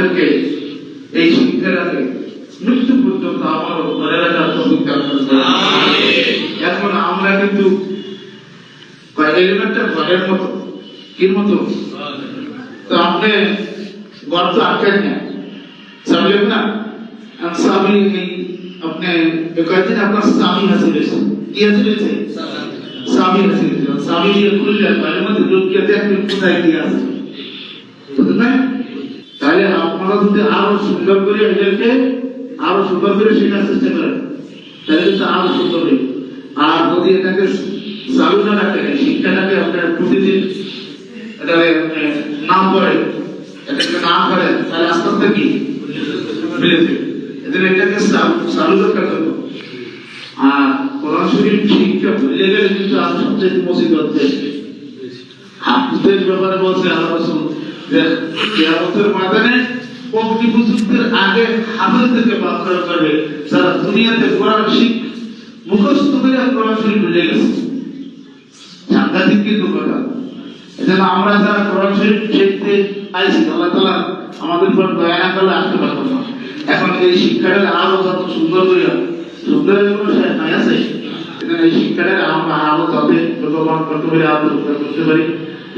আমাদেরকে এই শিক্ষাটাকে মৃত্যু পর্যন্ত আমারও ধরে রাখার এখন আমরা কিন্তু এলিমেন্টের ঘরের মতো কি মতো? তো আপনি ঘর তো আটকেন না সামলেন না আর স্বামী আপনি কয়েকদিন আপনার স্বামী হাসি রয়েছে কি হাসি রয়েছে স্বামী। হাসি রয়েছে স্বামী দিয়ে খুললে ঘরের মধ্যে লোক গিয়ে দেখবেন কোথায় কি আছে? আপনারা যদি আরও সুন্দর করে এদেরকে আরও সুন্দর করে শেখার চেষ্টা করেন। তাহলে কিন্তু আরও সুন্দর আর যদি এটাকে চালু না শিক্ষাটাকে আপনার প্রতিদিন নাম করেন। এটাকে নাম করেন, তাহলে আস্তে আস্তে কি? এদের এটাকে চালু আর কোরআন শরীফ শিক্ষা ভুলে গেলে কিন্তু আর সবচেয়ে হচ্ছে ব্যাপারে বলছে আল্লাহ রাসূল যে কিয়ামতের ময়দানে কবরি বুজুর্গদের আগে হাফিজদেরকে করা করবে যারা দুনিয়াতে কোরআন শিখ, মুখস্থ করে কোরআন শরীফ ভুলে গেছে। সাংঘাতিক কিন্তু কথা। এজন্য আমরা যারা কোরআন শরীফ শিখতে আইছি আল্লাহ তাআলা আমাদের উপর দয়া না করলে আসতে পারব না। এখন এই শিক্ষাটা আরও যত সুন্দর করে শেষ নাই আছে? এই শিক্ষাটা আমরা আরও যাতে ভগবান করতে পারি আরও করতে পারি।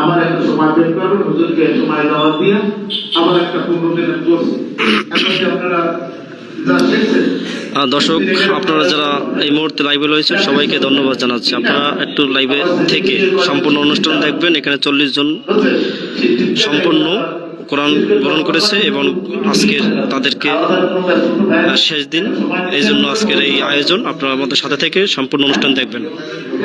আবার একটা সময় বের করবেন হুজুরকে সময় দাওয়াত দিয়ে আবার একটা পনেরো দিনের কোর্স এখন আপনারা দর্শক, আপনারা যারা এই মুহূর্তে লাইভে রয়েছেন, সবাইকে ধন্যবাদ জানাচ্ছি। আপনারা একটু লাইভে থেকে সম্পূর্ণ অনুষ্ঠান দেখবেন। এখানে চল্লিশ জন সম্পূর্ণ কোরআন গ্রহণ করেছে এবং আজকের তাদেরকে শেষ দিন। এই জন্য আজকের এই আয়োজন। আপনারা আমাদের সাথে থেকে সম্পূর্ণ অনুষ্ঠান দেখবেন।